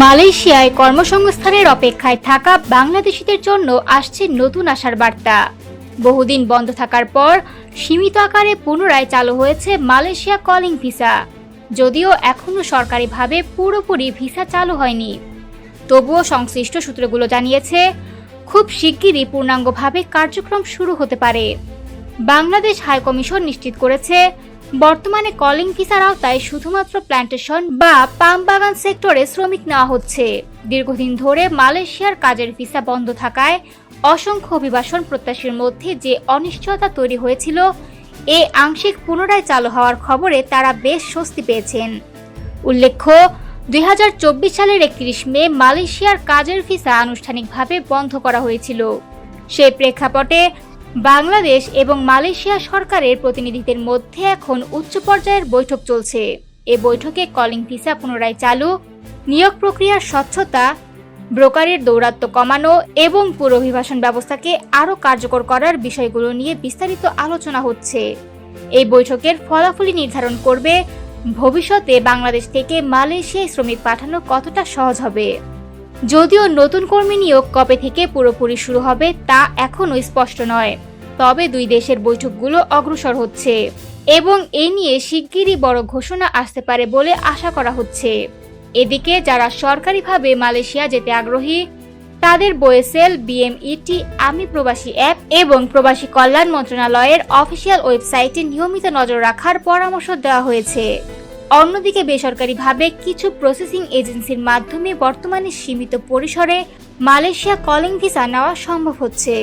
মালয়েশিয়ায় কর্মসংস্থানের অপেক্ষায় থাকা বাংলাদেশিদের জন্য আসছে নতুন আশার বার্তা। বহুদিন বন্ধ থাকার পর সীমিত আকারে পুনরায় চালু হয়েছে মালয়েশিয়া কলিং ভিসা। যদিও এখনও সরকারিভাবে পুরোপুরি ভিসা চালু হয়নি। তবুও সংশ্লিষ্ট সূত্রগুলো জানিয়েছে, খুব শিগগিরই পূর্ণাঙ্গভাবে কার্যক্রম শুরু হতে পারে। বাংলাদেশ হাইকমিশন নিশ্চিত করেছে বর্তমানে কলিং ভিসার আওতায় শুধুমাত্র প্ল্যান্টেশন বা পাম বাগান সেক্টরে শ্রমিক নেওয়া হচ্ছে। দীর্ঘদিন ধরে মালয়েশিয়ার কাজের ভিসা বন্ধ থাকায় অসংখ্য অভিবাসন প্রত্যাশীর মধ্যে যে অনিশ্চয়তা তৈরি হয়েছিল, এ আংশিক পুনরায় চালু হওয়ার খবরে তারা বেশ স্বস্তি পেয়েছেন। উল্লেখ্য, দুই হাজার চব্বিশ সালের একত্রিশ মে মালয়েশিয়ার কাজের ভিসা আনুষ্ঠানিকভাবে বন্ধ করা হয়েছিল। সেই প্রেক্ষাপটে বাংলাদেশ এবং মালয়েশিয়া সরকারের প্রতিনিধিদের মধ্যে এখন উচ্চ পর্যায়ের বৈঠক চলছে। এ বৈঠকে কলিং ভিসা পুনরায় চালু, নিয়োগ প্রক্রিয়ার স্বচ্ছতা, ব্রোকারের দৌরাত্ম্য কমানো এবং পুরো অভিবাসন ব্যবস্থাকে আরও কার্যকর করার বিষয়গুলো নিয়ে বিস্তারিত আলোচনা হচ্ছে। এই বৈঠকের ফলাফলই নির্ধারণ করবে, ভবিষ্যতে বাংলাদেশ থেকে মালয়েশিয়ায় শ্রমিক পাঠানো কতটা সহজ হবে? যদিও নতুন কর্মী নিয়োগ কবে থেকে পুরোপুরি শুরু হবে তা এখনও স্পষ্ট নয়। তবে দুই দেশের বৈঠকগুলো অগ্রসর হচ্ছে এবং এ নিয়ে শিগগিরই বড় ঘোষণা আসতে পারে বলে আশা করা হচ্ছে। এদিকে যারা সরকারিভাবে মালয়েশিয়া যেতে আগ্রহী, তাদের বয়েসেল, বিএমইটি, আমি প্রবাসী অ্যাপ এবং প্রবাসী কল্যাণ মন্ত্রণালয়ের অফিসিয়াল ওয়েবসাইটে নিয়মিত নজর রাখার পরামর্শ দেওয়া হয়েছে। অন্যদিকে বেসরকারিভাবে কিছু প্রসেসিং এজেন্সির মাধ্যমে বর্তমানে সীমিত পরিসরে মালয়েশিয়া কলিং ভিসা নেওয়া সম্ভব হচ্ছে।